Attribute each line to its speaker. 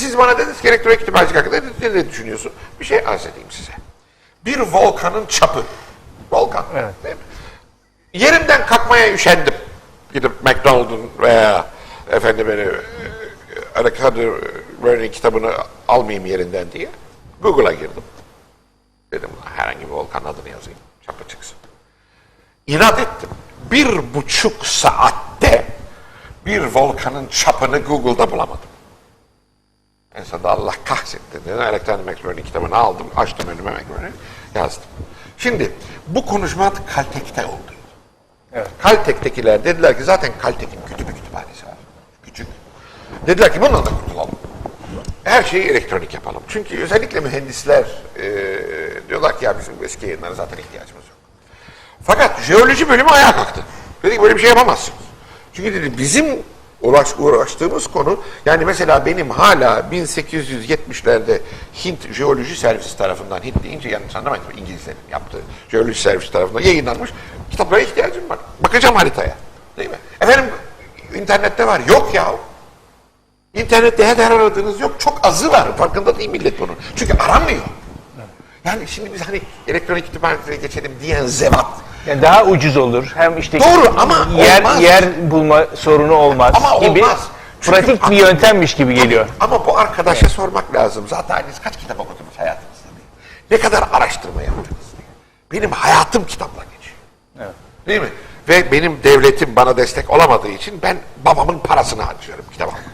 Speaker 1: Siz bana dediniz ki elektronik kütüphanecilik hakkında ne, ne düşünüyorsun? Bir şey arz edeyim size. Bir volkanın çapı. Volkan.
Speaker 2: Evet.
Speaker 1: Değil mi? Yerimden kalkmaya üşendim. Gidip McDonald'ın veya efendim beni Alexander Vernon kitabını almayayım yerinden diye Google'a girdim. Dedim herhangi bir volkan adını yazayım. Çapı çıksın. İnat ettim. Bir buçuk saatte bir volkanın çapını Google'da bulamadım. En sonunda Allah kahretsin dedi. Alexander McLaurin kitabını aldım, açtım önüme McLaurin'i, yazdım. Şimdi bu konuşma Caltech'te oldu.
Speaker 2: Evet.
Speaker 1: Caltech'tekiler dediler ki zaten Caltech'in kötü bir kütüphanesi var. Küçük. Dediler ki bundan da kurtulalım. Her şeyi elektronik yapalım. Çünkü özellikle mühendisler e, diyorlar ki ya bizim eski yayınlara zaten ihtiyacımız yok. Fakat jeoloji bölümü ayağa kalktı. Dedi ki böyle bir şey yapamazsınız. Çünkü dedi bizim uğraş, uğraştığımız konu yani mesela benim hala 1870'lerde Hint Jeoloji Servisi tarafından Hint deyince yanlış anlamayın İngilizlerin yaptığı Jeoloji Servisi tarafından yayınlanmış kitaplara ihtiyacım var. Bakacağım haritaya. Değil mi? Efendim internette var. Yok ya. İnternette her aradığınız yok. Çok azı var. Farkında değil millet bunun. Çünkü aranmıyor. Yani şimdi biz hani elektronik kütüphaneye geçelim diyen zevat.
Speaker 2: Yani daha ucuz olur. Hem işte
Speaker 1: Doğru ama
Speaker 2: yer
Speaker 1: olmaz.
Speaker 2: yer bulma sorunu olmaz
Speaker 1: Ama
Speaker 2: gibi
Speaker 1: olmaz. Çünkü
Speaker 2: pratik bir yöntemmiş gibi geliyor.
Speaker 1: Ama bu arkadaşa sormak lazım. Zaten siz kaç kitap okudunuz hayatınızda diye. Ne kadar araştırma yaptınız diye. Benim hayatım kitapla geçiyor.
Speaker 2: Evet.
Speaker 1: Değil mi? Ve benim devletim bana destek olamadığı için ben babamın parasını harcıyorum kitap almak.